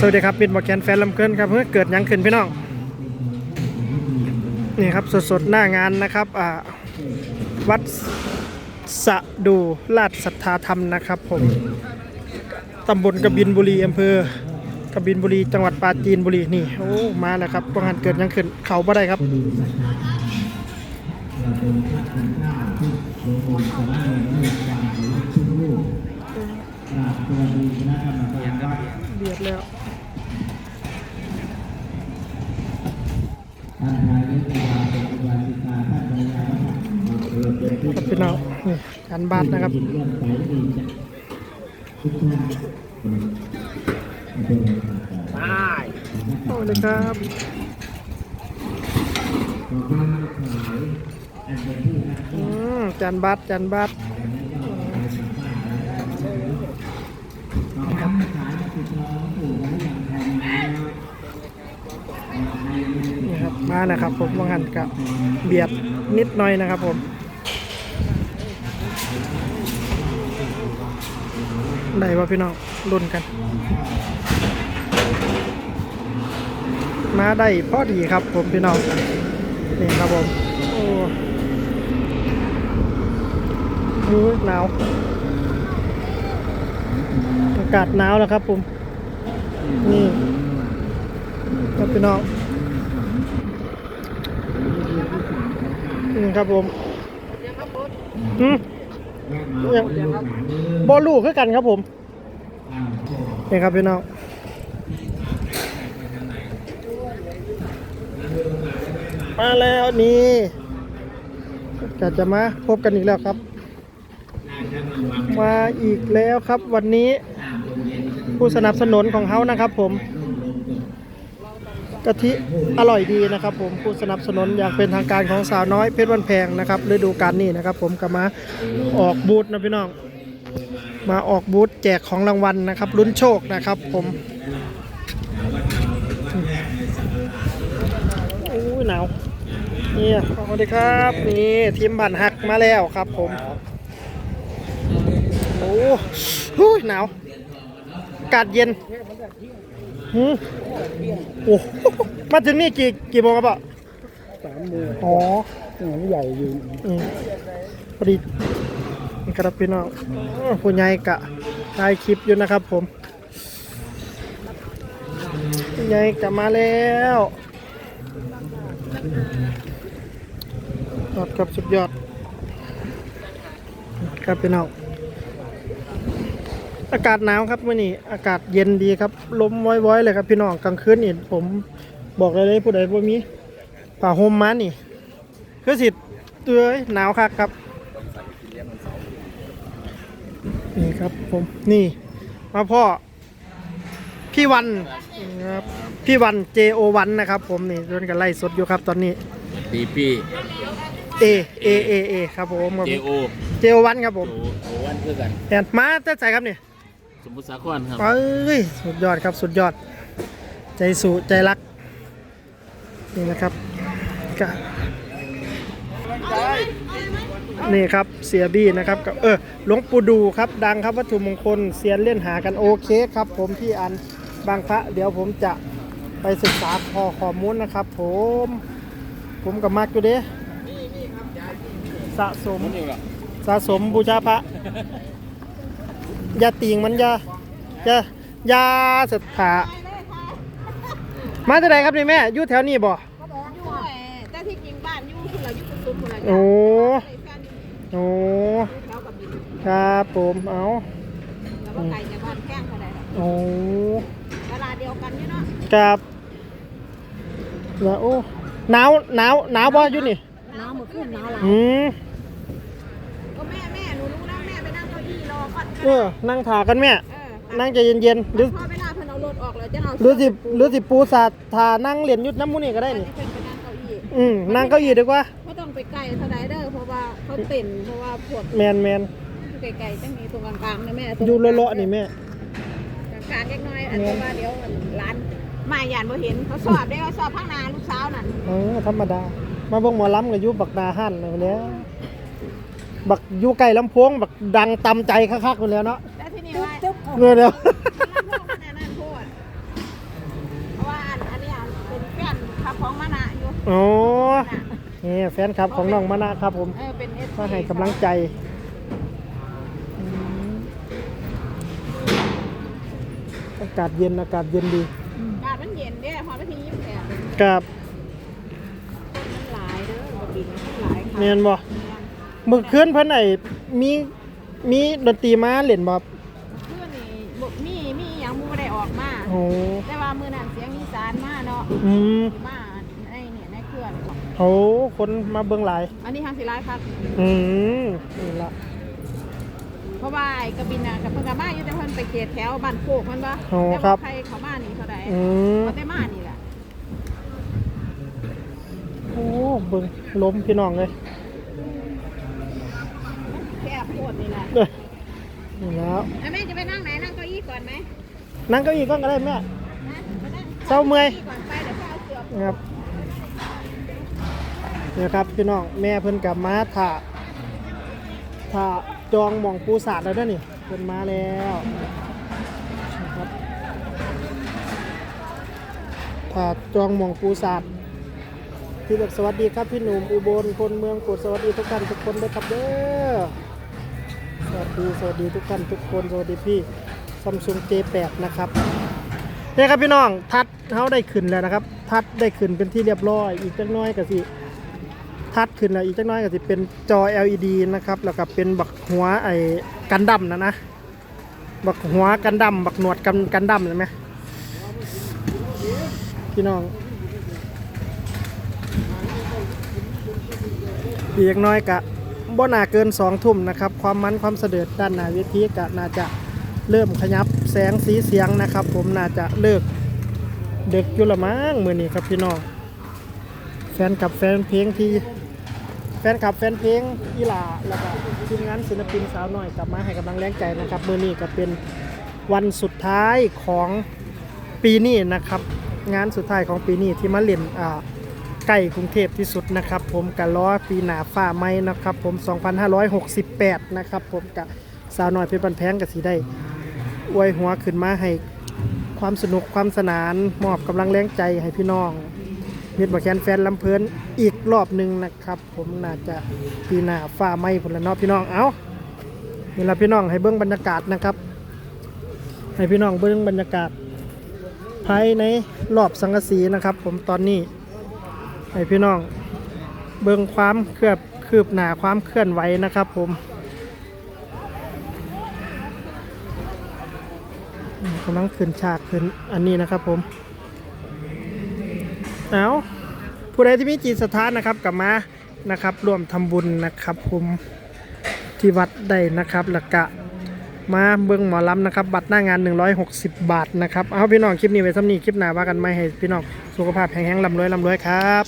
สวัสดีครับบินบอแกนแฟนลำเกินครับเพื่อเกิดยังขึ้นพี่น้องนี่ครับสดๆหน้างานนะครับอ่าวัดสะดูราชศรัทธาธรรมนะครับผมตำบลกบินบุรีอำเภอกบินบุรีจังหวัดปราจีนบุรีนี่โอ้มาแล้วครับประหารเกิดยังขึ้นเขาบ่ได้ครับเบีย เบียดแล้วครับพี่น้องนี่การบ้านนะครับโอ้เลยครับอืมจานบัตรจานบัตร นี่ครับมานะครับผมวางหันกับเบียดนิดหน่อยนะครับผมได้ว่าพี่น้องรุ่นกัน มาได้พอดีครับผมพี่น้องนี่ครับผมโอ้โหหนาวอากาศหนาวแล้วครับผม นี่ครับพี่น้องนี่ครับผมอืมยังบอลลูกคือกันครับผมนี่ครับพี่น้องมาแล้วนี่ก็จะมาพบกันอีกแล้วครับ มาอีกแล้วครับวันนี้ ผู้สนับสนุนของเขานะครับ ผมกะทิอร่อยดีนะครับ ผมผู้สนับสนุนอย่างเป็นทางการของสาวน้อยเพชรวันแพงนะครับฤดูกาลนี้นะครับ ผมก็มาออกบูธนะพี่น้องมาออกบูธแจกของรางวัลนะครับลุ้นโชคนะครับ ผมโอ้ยหนาวนี่สวัสดีครับนี่ทีมบันหักมาแล้วครับ ผมโอ้โหหนาว กาศเย็นหืมโอ้โหมาถึงนี่กี่กี่โมงครับอะสามโมงอ๋อหนังใหญ่อยู่อืมพอดีนี่ครับพี่น้องอ้อผู้ใหญ่กะถ่ายคลิปอยู่นะครับ ผมผู้ใหญ่กะมาแล้วยอดครับสุดยอด ครับพี่น้อง อากาศหนาวครับมื่อนี้อากาศเย็นดีครับลมว้อยๆเลยครับพี่น้องกลางคืนนี่ผมบอกเลยเลยผู้ใดบ่มีผ้าห่มมานี่คือสิเอ้ยหนาวคักครับนี่ครับผมนี่มาพ่อพี่วันครับพี่วัน JO1 นะครับ ผมนี่โดนกันไล่สดอยู่ครับตอนนี้ดีพี A A A A ครับผมครับเจโอ JO1 ครับผมโอโอวันคือกันแอนมาแต่ใส่ครับนี่ สมมุติสาครครับเอ้ยสุดยอดครับสุดยอด ใจสู่ใจรัก นี่นะครับก็นี่ครับเสียบี้นะครับกับเออหลวงปู่ดูครับดังครับวัตถุมงคลเซียนเล่นหากันโอเคครับ ผมที่อันบางพระเดี๋ยวผมจะไปศึกษาขอข้อมูลนะครับ ผมผมกับมากอยู่เด้สะสมนี่ก็สะสมบูชาพระอ ยาติงมันอยาอยาอยาศรัทธามาจากไหนครับนี่แม่อยู่แถวนี้บ่อยู่ไอ้แต่ที่จริงบ้านอยู่คือเราอยู่กุตุ้มคนละโอ้แฟนอยู่โอ้แถวกับบินครับผมเอาแล้วก็ไกลจากบ้านแข้งเท่าไหร่โอ้เวลาเดียวกันอยู่เนาะครับแล้วโอ้หนาวหนาวหนาวบ่อยู่นี่น้ำมันขึ้นน้ำหลายอืม ก็แม่แม่หนูรู้นะแม่ไปนั่ง เก้าอี้รอก่อนเออนั่งถากันแม่ เออนั่งใจเย็นๆหรือพอเวลาเพิ่นเอารถออกแล้วจะเอาหรือสิหรือสิปูสาดทานั่งเรียนอยุดน้ำมูนี่ก็ได้เพิ่นนี่ไปนั่งเก้าอี้อืมนั่งเก้าอี้ดีกว่าเขาต้องไปไกลเท่าไหร่เด้อเพราะว่าเขาเต้นเพราะว่าพวกแมนแมนไกลๆจังนี้ตรงกลางๆนะแม่อยู่เลาะๆนี่แม่กลางๆเล็กน้อยอันนี้ว่าเดี๋ยวร้านมาหยานบ่เห็นเขาสอบได้เขาสอบข้างหน้าลูกสาวนั่นเออธรรมดามาเบิ่งหมอลำกับยุบักดาหันเลยแหล้ว บักอยู่ไก่ลำโพงบักดังตำใจคักๆเลยแหล้วเนาะแล้วที่นี่ว่าเงื่อเดียวนั่นโพดของมานะอยู่โอ้น่ะนี่แฟนคลับของน้องมะนะครับผมเออเป็น FC มาให้กำลังใจอืมอากาศเย็นอากาศเย็นดีอากาศมันเย็นเด้พอไปที่ยิ้มแฉะกับมันหลายเด้อกระบินมันหลายค่ะเมียนบ่ มือคืนเพิ่นไอ้มีมีดนตรีมาเล่นบ่ครับเพื่อนนี่บ่มีมีหยังบ่ได้ออกมา โอ้ แต่ว่ามื้อนั้นเสียงอีสานมาเนาะอืม มาในเนี่ยในเครื่องโอ้คนมาเบิ่งหลาย อันนี้ทางสิร้ายครับอืมนี่ละเพราะว่าไอ้กระบินน่ะกับเพิ่นก็มาอยู่แต่เพิ่นไปเขตแถวบ้านโคกมันบ่โอ้แต่ครัว่าบใครเขามานี่เท่าใดอืมเขาได้มานี่แหละโอ้เบิ่งล้มพี่น้องเลย แค่โพ ดนี่แหละเอ้ยนี่แล้วแล้วแม่จะไปนั่งไหนนั่งเก้าอี้ก่อนไหมนั่งเก้าอี้ก่อนก็ได้แม่นะไปนั่งเจ้าเมื่อยก้ก่อนไปเดี๋ยวเขาเอาเสือนะครับเนี่ยครับพี่น้องแม่เพิ่นกลับมาถ่าถ่าจองหมองปูสาดแล้วเด้อนี่เพิ่นมาแล้วนะครับถ่าจองหมองปูสาดพี่แบบสวัสดีครับพี่หนุ่มอุบลคนเมืองกดสวัสดีทุกท่านทุกคนด้วยครับเด้อส วัสดีสวัสดีทุกท่านทุกคนสวัสดีพี่ซัมซุง J8 นะครับเนี่ยครับพี่น้องทัดเขาได้ขึ้นแล้วนะครับ ทัดได้ขึ้นเป็นที่เรียบร้อย อีกจักน้อยก็สิทัดขึ้นแล้วอีกจักน้อยก็สิเป็นจอ LED นะครับแล้วก็เป็นบักหัวไอ้กันดั้มนะนะบักหัวกันดั้มบักหนวดกันกันดั้มเห็นไหมพี่น้องอีกจักหน้อยกะ บ่น่าเกินสองทุ่มนะครับ ความมันความเสด็จด้านหน้าเวทีกะน่าจะเริ่มขยับแสงสีเสียงนะครับ ผมน่าจะเลิกเด็กยู่ละมั้งมือนี้ครับพี่น้องแฟนกับแฟนเพลงที่แฟนกับแฟนเพลงอีหลาแล้วก็ทีมงานศิลปินสาวน้อยกลับมาให้กำลังแรงใจนะครับมือนี้ก็เป็นวันสุดท้ายของปีนี้นะครับ งานสุดท้ายของปีนี้ที่มาเล่นอ่า ใกล้กรุงเทพที่สุดนะครับ ผมกะล้อปีหนาฟ้าไหมนะครับ ผม 2568 นะครับ ผมกับสาวน้อยเพชรบันแพงกับสีได้อวยหัวขึ้นมาให้ความสนุกความสนานมอบกำลังแรงใจให้พี่น้องมิตรบอแคนแฟนลำเพลินอีกรอบหนึ่งนะครับ ผมน่าจะปีหนาฟ้าไหมผลละนาะพี่น้องเอาเวลาพี่น้องให้เบิ้องบรรยากาศนะครับ ให้พี่น้องเบิ้องบรรยากาศภายในรอบสังกสีนะครับ ผมตอนนี้ ให้พี่น้องเบิ้งความเคลือบคืบหนาความเคลื่อนไหวนะครับผมกำลังขึ้นฉากขึ้นอันนี้นะครับผมเอาผู้ใดที่มีจิตศรัทธานะครับกลับมานะครับร่วมทำบุญนะครับผมที่วัดได้นะครับแล้วก็ มาเบิ่งหมอลำนะครับ บัตรหน้างาน 160 บาทนะครับ เอาพี่น้องคลิปนี้ไว้ซ้ำนีคลิปหน้าว่ากันไหมให้พี่น้องสุขภาพแข็งแรงร่ำรวยร่ำรวยครับ